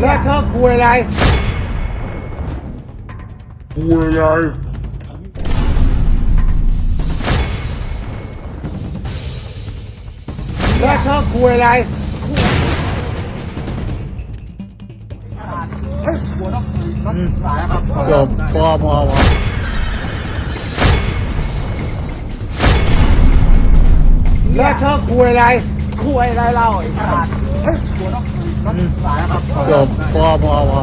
แล้วเธอคุยอะไรคุยอะไรแล้วเธอคุยอะไรจบพอพอพอแล้วเธอคุยอะไรคุยอะไรเล่าไอ้สัตว์ จบพอพอพอ